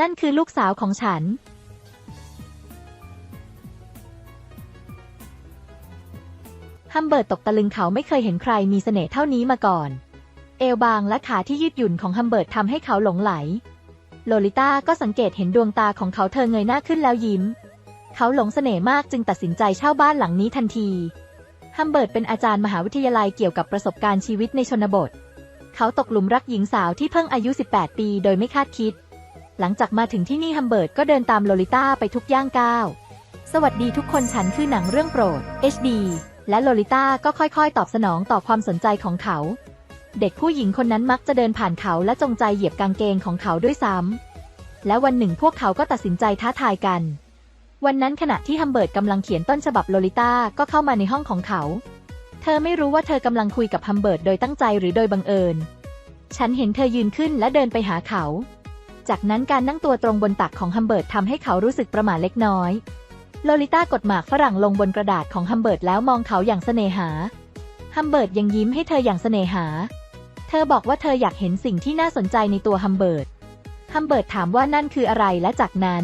นั่นคือลูกสาวของฉัน ฮัมเบิร์ตตกตะลึงเขาไม่เคยเห็นใครมีเสน่ห์เท่านี้มาก่อน เอวบางและขาที่ยืดหยุ่นของฮัมเบิร์ตทำให้เขาหลงไหล โลลิต้าก็สังเกตเห็นดวงตาของเขาเธอเงยหน้าขึ้นแล้วยิ้ม เขาหลงเสน่ห์มากจึงตัดสินใจเช่าบ้านหลังนี้ทันที ฮัมเบิร์ตเป็นอาจารย์มหาวิทยาลัยเกี่ยวกับประสบการณ์ชีวิตในชนบท เขาตกหลุมรักหญิงสาวที่เพิ่งอายุ 18 ปี โดยไม่คาดคิด หลังจากมาถึงที่นี่ฮัมเบิร์ตก็เดินตามโลลิต้าไปทุกย่างก้าว สวัสดีทุกคนฉันคือหนังเรื่องโปรด HD และโลลิต้าก็ค่อยๆ ตอบสนองต่อความสนใจของเขา เด็กผู้หญิงคนนั้นมักจะเดินผ่านเขาและจงใจเหยียบกางเกงของเขาด้วยซ้ำ และวันหนึ่งพวกเขาก็ตัดสินใจท้าทายกัน วันนั้นขณะที่ฮัมเบิร์ตกำลังเขียนต้นฉบับโลลิต้าก็เข้ามาในห้องของเขา เธอไม่รู้ว่าเธอกำลังคุยกับฮัมเบิร์ตโดยตั้งใจหรือโดยบังเอิญ ฉันเห็นเธอยืนขึ้นและเดินไปหาเขา จากนั้นการนั่งตัวตรงบนตักของฮัมเบิร์ตทำให้เขารู้สึกประหม่าเล็กน้อย โลลิต้ากดหมากฝรั่งลงบนกระดาษของฮัมเบิร์ตแล้วมองเขาอย่างเสน่หา ฮัมเบิร์ตยังยิ้มให้เธออย่างเสน่หา เธอบอกว่าเธออยากเห็นสิ่งที่น่าสนใจในตัวฮัมเบิร์ต ฮัมเบิร์ตถามว่านั่นคืออะไรและจากนั้น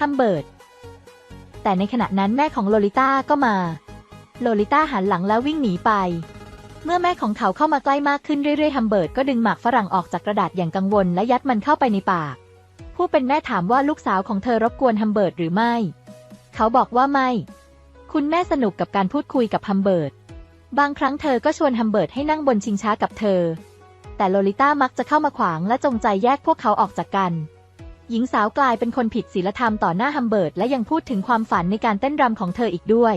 ฮัมเบิร์ตแต่ในขณะนั้นแม่ของโลลิต้าก็มา โลลิต้าหันหลังแล้ววิ่งหนีไป เมื่อแม่ของเขาเข้ามาใกล้มากขึ้นเรื่อยๆฮัมเบิร์ตก็ดึงหมากฝรั่งออกจากกระดาษอย่างกังวลและยัดมันเข้าไปในปาก ผู้เป็นแม่ถามว่าลูกสาวของเธอรบกวนฮัมเบิร์ตหรือไม่ เขาบอกว่าไม่ คุณแม่สนุกกับการพูดคุยกับฮัมเบิร์ต บางครั้งเธอก็ชวนฮัมเบิร์ตให้นั่งบนชิงช้ากับเธอ แต่โลลิต้ามักจะเข้ามาขวางและจงใจแยกพวกเขาออกจากกันหญิงสาวกลายเป็นคนผิดศีลธรรมต่อหน้าฮัมเบิร์ตและยังพูดถึงความฝันในการเต้นรำของเธออีกด้วย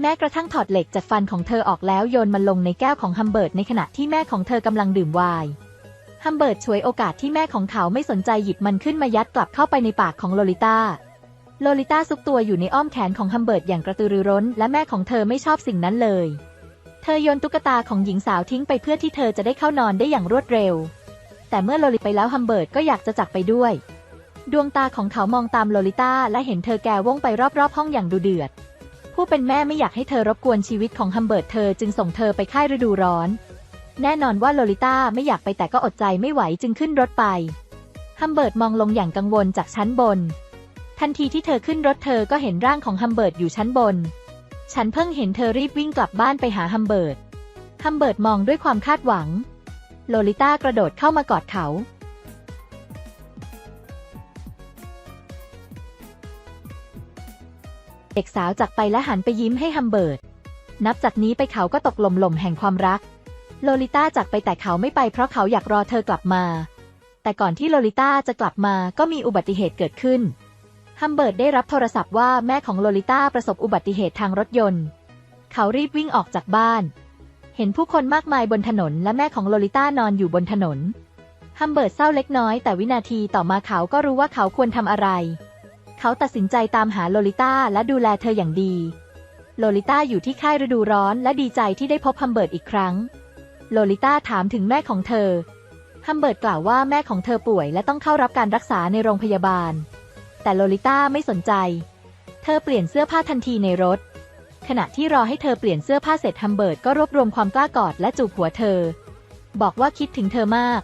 แม้กระทั่งถอดเหล็กจากฟันของเธอออกแล้วโยนมันลงในแก้วของฮัมเบิร์ตในขณะที่แม่ของเธอกำลังดื่มไวน์ฮัมเบิร์ตฉวยโอกาสที่แม่ของเขาไม่สนใจหยิบมันขึ้นมายัดกลับเข้าไปในปากของโลลิต้าโลลิต้าซุกตัวอยู่ในอ้อมแขนของฮัมเบิร์ตอย่างกระตือรือร้น และแม่ของเธอไม่ชอบสิ่งนั้นเลย เธอโยนตุ๊กตาของหญิงสาวทิ้งไปเพื่อที่เธอจะได้เข้านอนได้อย่างรวดเร็ว แต่เมื่อโลลิไปแล้วฮัมเบิร์ตก็อยากจะจากไปด้วย ดวงตาของเขามองตามโลลิต้าและเห็นเธอแกว่งไปรอบๆห้องอย่างดูเดือด ผู้เป็นแม่ไม่อยากให้เธอรบกวนชีวิตของฮัมเบิร์ตเธอจึงส่งเธอไปค่ายฤดูร้อน แน่นอนว่าโลลิต้าไม่อยากไปแต่ก็อดใจไม่ไหวจึงขึ้นรถไป ฮัมเบิร์ตมองลงอย่างกังวลจากชั้นบน ทันทีที่เธอขึ้นรถเธอก็เห็นร่างของฮัมเบิร์ตอยู่ชั้นบน ฉันเพิ่งเห็นเธอรีบวิ่งกลับบ้านไปหาฮัมเบิร์ต ฮัมเบิร์ตมองด้วยความคาดหวัง โลลิต้ากระโดดเข้ามากอดเขา เด็กสาวจากไปและหันไปยิ้มให้ฮัมเบิร์ต นับจากนี้ไปเขาก็ตกหล่มหล่มแห่งความรัก โลลิต้าจากไปแต่เขาไม่ไปเพราะเขาอยากรอเธอกลับมา แต่ก่อนที่โลลิต้าจะกลับมาก็มีอุบัติเหตุเกิดขึ้น ฮัมเบิร์ตได้รับโทรศัพท์ว่าแม่ของโลลิต้าประสบอุบัติเหตุทางรถยนต์ เขารีบวิ่งออกจากบ้าน เห็นผู้คนมากมายบนถนนและแม่ของโลลิต้านอนอยู่บนถนน ฮัมเบิร์ตเศร้าเล็กน้อยแต่วินาทีต่อมาเขาก็รู้ว่าเขาควรทำอะไร เขาตัดสินใจตามหาโลลิต้าและดูแลเธออย่างดี โลลิต้าอยู่ที่ค่ายฤดูร้อนและดีใจที่ได้พบฮัมเบิร์ตอีกครั้ง โลลิต้าถามถึงแม่ของเธอ ฮัมเบิร์ตกล่าวว่าแม่ของเธอป่วยและต้องเข้ารับการรักษาในโรงพยาบาล แต่โลลิต้าไม่สนใจ เธอเปลี่ยนเสื้อผ้าทันทีในรถ ขณะที่รอให้เธอเปลี่ยนเสื้อผ้าเสร็จฮัมเบิร์ตก็รวบรวมความกล้ากอดและจูบหัวเธอ บอกว่าคิดถึงเธอมาก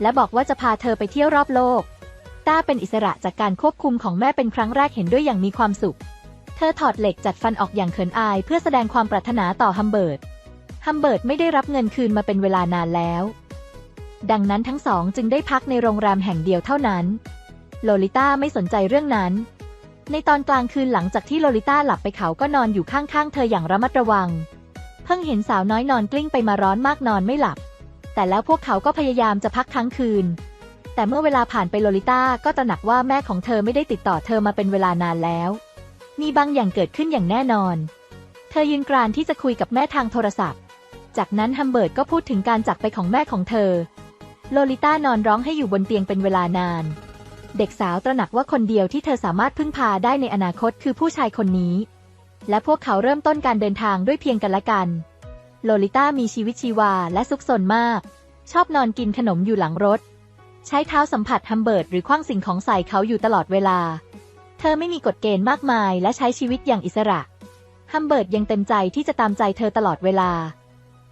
และบอกว่าจะพาเธอไปเที่ยวรอบโลก ต้าเป็นอิสระจากการควบคุมของแม่เป็นครั้งแรกเห็นด้วยอย่างมีความสุข เธอถอดเหล็กจัดฟันออกอย่างเขินอายเพื่อแสดงความปรารถนาต่อฮัมเบิร์ต ฮัมเบิร์ตไม่ได้รับเงินคืนมาเป็นเวลานานแล้ว ดังนั้นทั้งสองจึงได้พักในโรงแรมแห่งเดียวเท่านั้น โลลิต้าไม่สนใจเรื่องนั้น ในตอนกลางคืนหลังจากที่โลลิต้าหลับไปเขาก็นอนอยู่ข้างๆ เธออย่างระมัดระวัง เพิ่งเห็นสาวน้อยนอนกลิ้งไปมาร้อนมากนอนไม่หลับ แต่แล้วพวกเขาก็พยายามจะพักทั้งคืน แต่เมื่อเวลาผ่านไปโลลิต้าก็ตระหนักว่าแม่ของเธอไม่ได้ติดต่อเธอมาเป็นเวลานานแล้ว มีบางอย่างเกิดขึ้นอย่างแน่นอน เธอยืนกรานที่จะคุยกับแม่ทางโทรศัพท์ จากนั้นฮัมเบิร์ตก็พูดถึงการจากไปของแม่ของเธอ โลลิต้านอนร้องให้อยู่บนเตียงเป็นเวลานาน เด็กสาวตระหนักว่าคนเดียวที่เธอสามารถพึ่งพาได้ในอนาคตคือผู้ชายคนนี้ และพวกเขาเริ่มต้นการเดินทางด้วยเพียงกันและกัน โลลิต้ามีชีวิตชีวาและซุกซนมาก ชอบนอนกินขนมอยู่หลังรถ ใช้เท้าสัมผัสฮัมเบิร์ตหรือคว้างสิ่งของใส่เขาอยู่ตลอดเวลา เธอไม่มีกฎเกณฑ์มากมายและใช้ชีวิตอย่างอิสระ ฮัมเบิร์ตยังเต็มใจที่จะตามใจเธอตลอดเวลา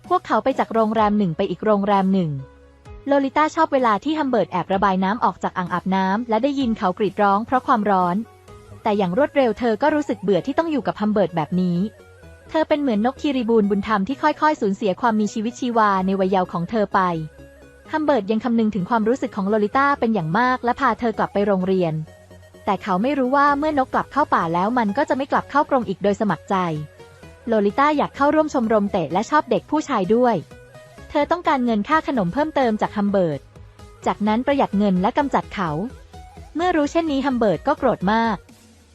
พวกเขาไปจากโรงแรมหนึ่งไปอีกโรงแรมหนึ่ง โลลิต้าชอบเวลาที่ฮัมเบิร์ตแอบระบายน้ำออกจากอ่างอาบน้ำและได้ยินเขากรีดร้องเพราะความร้อน แต่อย่างรวดเร็วเธอก็รู้สึกเบื่อที่ต้องอยู่กับฮัมเบิร์ตแบบนี้ เธอเป็นเหมือนนกคีรีบูนบุญธรรมที่ค่อยๆ สูญเสียความมีชีวิตชีวาในวัยเยาว์ของเธอไป ฮัมเบิร์ตยังคำนึงถึงความรู้สึกของโลลิต้าเป็นอย่างมาก และพาเธอกลับไปโรงเรียน แต่เขาไม่รู้ว่าเมื่อนกกลับเข้าป่าแล้วมันก็จะไม่กลับเข้ากรงอีกโดยสมัครใจ โลลิต้าอยากเข้าร่วมชมรมเตะและชอบเด็กผู้ชายด้วย เธอต้องการเงินค่าขนมเพิ่มเติมจากฮัมเบิร์ต จากนั้นประหยัดเงินและกำจัดเขา เมื่อรู้เช่นนี้ฮัมเบิร์ตก็โกรธมาก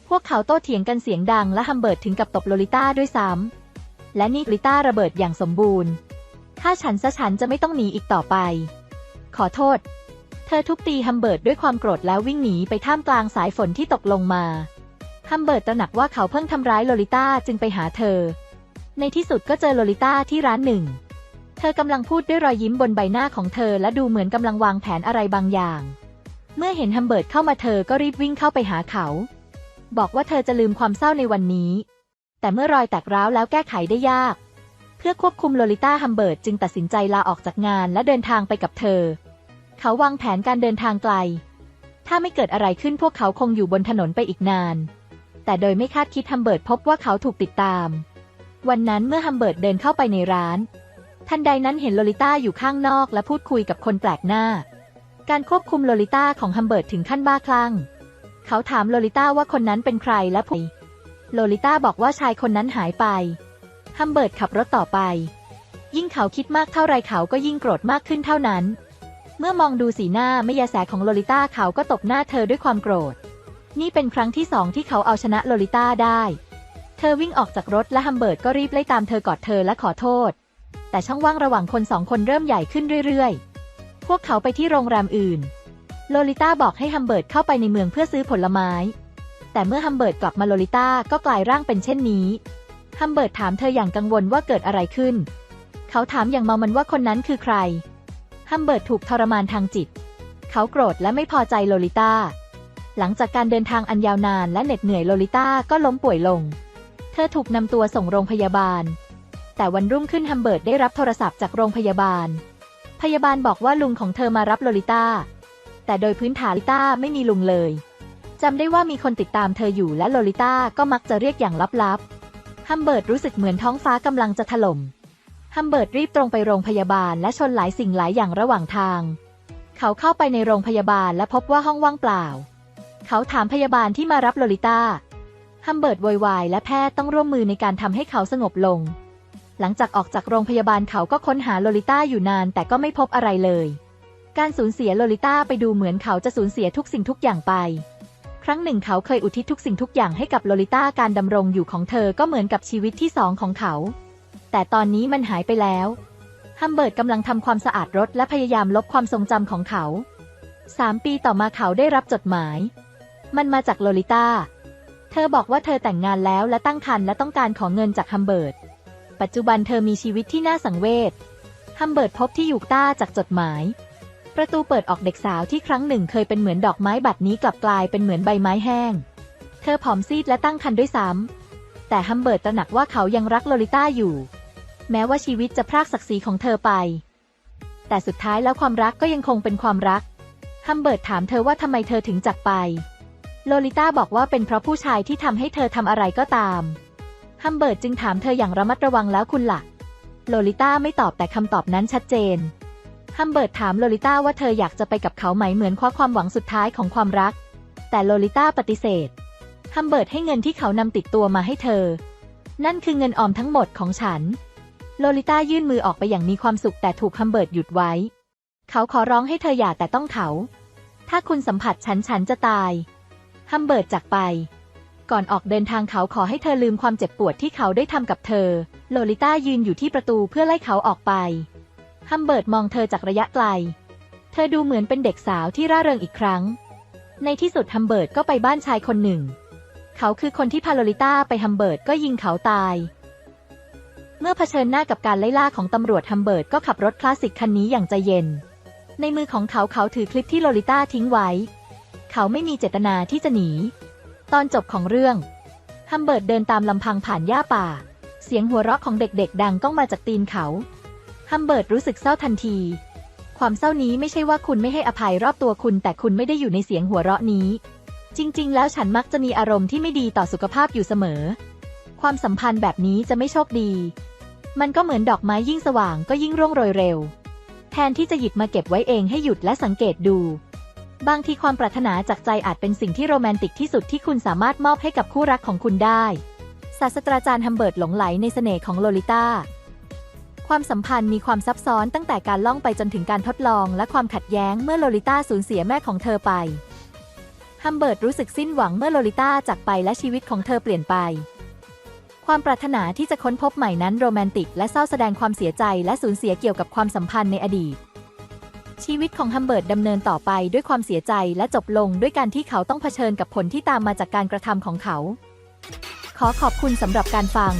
พวกเขาโต้เถียงกันเสียงดังและฮัมเบิร์ตถึงกับตบโลลิต้าด้วยซ้ำและนี่ลิต้าระเบิดอย่างสมบูรณ์ ถ้าฉันซะฉันจะไม่ต้องหนีอีกต่อไป ขอโทษ เธอทุบตีฮัมเบิร์ตด้วยความโกรธแล้ววิ่งหนีไปท่ามกลางสายฝนที่ตกลงมา ฮัมเบิร์ตตระหนักว่าเขาเพิ่งทำร้ายโลลิต้าจึงไปหาเธอ ในที่สุดก็เจอโลลิต้าที่ร้านหนึ่ง เธอกำลังพูดด้วยรอยยิ้มบนใบหน้าของเธอและดูเหมือนกำลังวางแผนอะไรบางอย่าง เมื่อเห็นฮัมเบิร์ตเข้ามาเธอก็รีบวิ่งเข้าไปหาเขา บอกว่าเธอจะลืมความเศร้าในวันนี้ แต่เมื่อรอยแตกร้าวแล้วแก้ไขได้ยาก พื่อควบคุมโลลิต้าฮัมเบิร์ตจึงตัดสินใจลาออกจากงานและเดินทางไปกับเธอ เขาวางแผนการเดินทางไกล ถ้าไม่เกิดอะไรขึ้นพวกเขาคงอยู่บนถนนไปอีกนาน แต่โดยไม่คาดคิดฮัมเบิร์ตพบว่าเขาถูกติดตาม วันนั้นเมื่อฮัมเบิร์ตเดินเข้าไปในร้าน ทันใดนั้นเห็นโลลิต้าอยู่ข้างนอกและพูดคุยกับคนแปลกหน้า การควบคุมโลลิต้าของฮัมเบิร์ตถึงขั้นบ้าคลั่ง เขาถามโลลิต้าว่าคนนั้นเป็นใครและผลโลลิต้าบอกว่าชายคนนั้นหายไป ฮัมเบิร์ตขับรถต่อไป ยิ่งเขาคิดมากเท่าไรเขาก็ยิ่งโกรธมากขึ้นเท่านั้น เมื่อมองดูสีหน้าไม่ยาแสของโลลิต้าเขาก็ตบหน้าเธอด้วยความโกรธ นี่เป็นครั้งที่สองที่เขาเอาชนะโลลิต้าได้ เธอวิ่งออกจากรถและฮัมเบิร์ตก็รีบไล่ตามเธอกอดเธอและขอโทษ แต่ช่องว่างระหว่างคนสองคนเริ่มใหญ่ขึ้นเรื่อยๆ พวกเขาไปที่โรงแรมอื่น โลลิต้าบอกให้ฮัมเบิร์ตเข้าไปในเมืองเพื่อซื้อผลไม้ แต่เมื่อฮัมเบิร์ตกลับมาโลลิต้าก็กลายร่างเป็นเช่นนี้ ฮัมเบิร์ตถามเธออย่างกังวลว่าเกิดอะไรขึ้น เขาถามอย่างเมามันว่าคนนั้นคือใคร ฮัมเบิร์ตถูกทรมานทางจิต เขาโกรธและไม่พอใจโลลิต้า หลังจากการเดินทางอันยาวนานและเหน็ดเหนื่อยโลลิต้าก็ล้มป่วยลง เธอถูกนำตัวส่งโรงพยาบาล แต่วันรุ่งขึ้นฮัมเบิร์ตได้รับโทรศัพท์จากโรงพยาบาล พยาบาลบอกว่าลุงของเธอมารับโลลิต้า แต่โดยพื้นฐานลิต้าไม่มีลุงเลยจำได้ว่ามีคนติดตามเธออยู่และโลลิต้าก็มักจะเรียกอย่างลับๆ ฮัมเบิร์ตรู้สึกเหมือนท้องฟ้ากำลังจะถล่ม ฮัมเบิร์ตรีบตรงไปโรงพยาบาลและชนหลายสิ่งหลายอย่างระหว่างทาง เขาเข้าไปในโรงพยาบาลและพบว่าห้องว่างเปล่า เขาถามพยาบาลที่มารับโลลิต้า ฮัมเบิร์ตโวยวายและแพทย์ต้องร่วมมือในการทำให้เขาสงบลง หลังจากออกจากโรงพยาบาลเขาก็ค้นหาโลลิต้าอยู่นานแต่ก็ไม่พบอะไรเลย การสูญเสียโลลิต้าไปดูเหมือนเขาจะสูญเสียทุกสิ่งทุกอย่างไป ครั้งหนึ่งเขาเคยอุทิศทุกสิ่งทุกอย่างให้กับโลลิต้าการดำรงอยู่ของเธอก็เหมือนกับชีวิตที่สองของเขา แต่ตอนนี้มันหายไปแล้วฮัมเบิร์ตกำลังทำความสะอาดรถและพยายามลบความทรงจำของเขาสามปีต่อมาเขาได้รับจดหมาย มันมาจากโลลิต้า เธอบอกว่าเธอแต่งงานแล้วและตั้งครรภ์และต้องการขอเงินจากฮัมเบิร์ต ปัจจุบันเธอมีชีวิตที่น่าสังเวช ฮัมเบิร์ตพบที่อยู่ต้าจากจดหมาย ประตูเปิดออกเด็กสาวที่ครั้งหนึ่งเคยเป็นเหมือนดอกไม้บัดนี้กลับกลายเป็นเหมือนใบไม้แห้ง เธอผอมซีดและตั้งครรภ์ด้วยซ้ำ แต่ฮัมเบิร์ตตระหนักว่าเขายังรักโลลิต้าอยู่ แม้ว่าชีวิตจะพรากศักดิ์ศรีของเธอไป แต่สุดท้ายแล้วความรักก็ยังคงเป็นความรัก ฮัมเบิร์ตถามเธอว่าทำไมเธอถึงจากไป โลลิต้าบอกว่าเป็นเพราะผู้ชายที่ทำให้เธอทำอะไรก็ตาม ฮัมเบิร์ตจึงถามเธออย่างระมัดระวังแล้วคุณละ่ะ โลลิต้าไม่ตอบแต่คำตอบนั้นชัดเจน ฮัมเบิร์ตถามโลลิต้าว่าเธออยากจะไปกับเขาไหมเหมือนคว้าความหวังสุดท้ายของความรัก แต่โลลิต้าปฏิเสธ ฮัมเบิร์ตให้เงินที่เขานำติดตัวมาให้เธอ นั่นคือเงินออมทั้งหมดของฉัน โลลิต้ายื่นมือออกไปอย่างมีความสุขแต่ถูกฮัมเบิร์ตหยุดไว้ เขาขอร้องให้เธออย่าแต่ต้องเขา ถ้าคุณสัมผัสฉันฉันจะตาย ฮัมเบิร์ตจากไป ก่อนออกเดินทางเขาขอให้เธอลืมความเจ็บปวดที่เขาได้ทำกับเธอ โลลิต้ายืนอยู่ที่ประตูเพื่อไล่เขาออกไป ฮัมเบิร์ตมองเธอจากระยะไกล เธอดูเหมือนเป็นเด็กสาวที่ร่าเริงอีกครั้ง ในที่สุดฮัมเบิร์ตก็ไปบ้านชายคนหนึ่ง เขาคือคนที่พาโลลิต้าไปฮัมเบิร์ตก็ยิงเขาตาย เมื่อเผชิญหน้ากับการไล่ล่าของตำรวจฮัมเบิร์ตก็ขับรถคลาสสิกคันนี้อย่างใจเย็น ในมือของเขาเขาถือคลิปที่โลลิต้าทิ้งไว้ เขาไม่มีเจตนาที่จะหนี ตอนจบของเรื่องฮัมเบิร์ตเดินตามลำพังผ่านหญ้าป่า เสียงหัวเราะของเด็กๆ ดังก้องมาจากตีนเขา ฮัมเบิร์ตรู้สึกเศร้าทันที ความเศร้านี้ไม่ใช่ว่าคุณไม่ให้อภัยรอบตัวคุณ แต่คุณไม่ได้อยู่ในเสียงหัวเราะนี้ จริง ๆ แล้วฉันมักจะมีอารมณ์ที่ไม่ดีต่อสุขภาพอยู่เสมอ ความสัมพันธ์แบบนี้จะไม่โชคดี มันก็เหมือนดอกไม้ยิ่งสว่างก็ยิ่งร่วงโรยเร็ว แทนที่จะหยิบมาเก็บไว้เองให้หยุดและสังเกตดู บางทีความปรารถนาจากใจอาจเป็นสิ่งที่โรแมนติกที่สุดที่คุณสามารถมอบให้กับคู่รักของคุณได้ศาสตราจารย์ฮัมเบิร์ตหลงไหลในเสน่ห์ของโลลิต้า ความสัมพันธ์มีความซับซ้อนตั้งแต่การล่องไปจนถึงการทดลอง และความขัดแย้งเมื่อโลลิต้าสูญเสียแม่ของเธอไปฮัมเบิร์ตรู้สึกสิ้นหวังเมื่อโลลิต้าจากไปและชีวิตของเธอเปลี่ยนไป ความปรารถนาที่จะค้นพบใหม่นั้นโรแมนติก และเศร้าแสดงความเสียใจและสูญเสียเกี่ยวกับความสัมพันธ์ในอดีต ชีวิตของฮัมเบิร์ตดำเนินต่อไปด้วยความเสียใจและจบลงด้วยการที่เขาต้องเผชิญกับผลที่ตามมาจากการกระทำของเขา ขอขอบคุณสำหรับการฟัง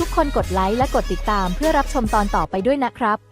ทุกคนกดไลค์และกดติดตามเพื่อรับชมตอนต่อไปด้วยนะครับ